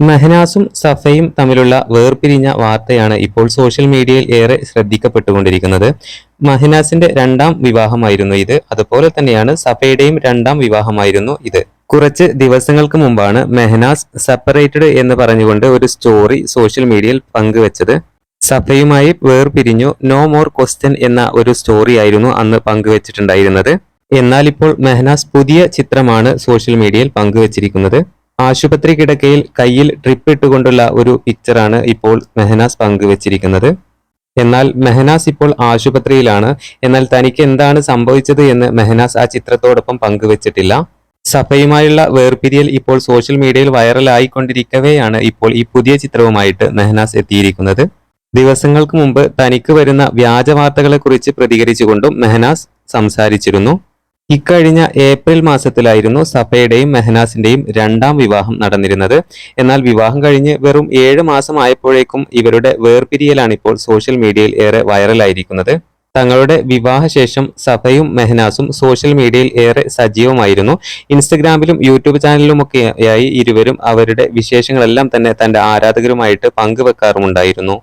മെഹനാസും സഫയും തമ്മിലുള്ള വേർപിരിഞ്ഞ വാർത്തയാണ് ഇപ്പോൾ സോഷ്യൽ മീഡിയയിൽ ഏറെ ശ്രദ്ധിക്കപ്പെട്ടുകൊണ്ടിരിക്കുന്നത്. മഹനാസിന്റെ രണ്ടാം വിവാഹമായിരുന്നു ഇത്. അതുപോലെ തന്നെയാണ് സഫയുടെയും രണ്ടാം വിവാഹമായിരുന്നു ഇത്. കുറച്ച് ദിവസങ്ങൾക്ക് മുമ്പാണ് മെഹനാസ് സെപ്പറേറ്റഡ് എന്ന് പറഞ്ഞുകൊണ്ട് ഒരു സ്റ്റോറി സോഷ്യൽ മീഡിയയിൽ പങ്കുവച്ചത്. സഫയുമായി വേർപിരിഞ്ഞു നോ മോർ ക്വസ്റ്റ്യൻ എന്ന ഒരു സ്റ്റോറി ആയിരുന്നു അന്ന് പങ്കുവച്ചിട്ടുണ്ടായിരുന്നത്. എന്നാൽ ഇപ്പോൾ മെഹനാസ് പുതിയ ചിത്രമാണ് സോഷ്യൽ മീഡിയയിൽ പങ്കുവച്ചിരിക്കുന്നത്. ആശുപത്രി കിടക്കയിൽ കയ്യിൽ ട്രിപ്പ് ഇട്ടുകൊണ്ടുള്ള ഒരു പിക്ചറാണ് ഇപ്പോൾ മെഹനാസ് പങ്കുവച്ചിരിക്കുന്നത്. എന്നാൽ മെഹനാസ് ഇപ്പോൾ ആശുപത്രിയിലാണ്. എന്നാൽ തനിക്ക് എന്താണ് സംഭവിച്ചത് എന്ന് മെഹനാസ് ആ ചിത്രത്തോടൊപ്പം പങ്കുവച്ചിട്ടില്ല. സഭയുമായുള്ള വേർപിരിയൽ ഇപ്പോൾ സോഷ്യൽ മീഡിയയിൽ വൈറലായിക്കൊണ്ടിരിക്കവെയാണ് ഇപ്പോൾ ഈ പുതിയ ചിത്രവുമായിട്ട് മെഹനാസ് എത്തിയിരിക്കുന്നത്. ദിവസങ്ങൾക്ക് മുമ്പ് തനിക്ക് വരുന്ന വ്യാജ വാർത്തകളെ കുറിച്ച് പ്രതികരിച്ചുകൊണ്ടും മെഹനാസ് സംസാരിച്ചിരുന്നു. ഇക്കഴിഞ്ഞ ഏപ്രിൽ മാസത്തിലായിരുന്നു സഫയുടെയും മെഹനാസിന്റെയും രണ്ടാം വിവാഹം നടന്നിരുന്നത്. എന്നാൽ വിവാഹം കഴിഞ്ഞ് വെറും ഏഴ് മാസമായപ്പോഴേക്കും ഇവരുടെ വേർപിരിയലാണ് ഇപ്പോൾ സോഷ്യൽ മീഡിയയിൽ ഏറെ വൈറലായിരിക്കുന്നത്. തങ്ങളുടെ വിവാഹശേഷം സഫയും മെഹനാസും സോഷ്യൽ മീഡിയയിൽ ഏറെ സജീവമായിരുന്നു. ഇൻസ്റ്റഗ്രാമിലും യൂട്യൂബ് ചാനലിലുമൊക്കെയായി ഇരുവരും അവരുടെ വിശേഷങ്ങളെല്ലാം തന്നെ തന്റെ ആരാധകരുമായിട്ട് പങ്കുവെക്കാറുമുണ്ടായിരുന്നു.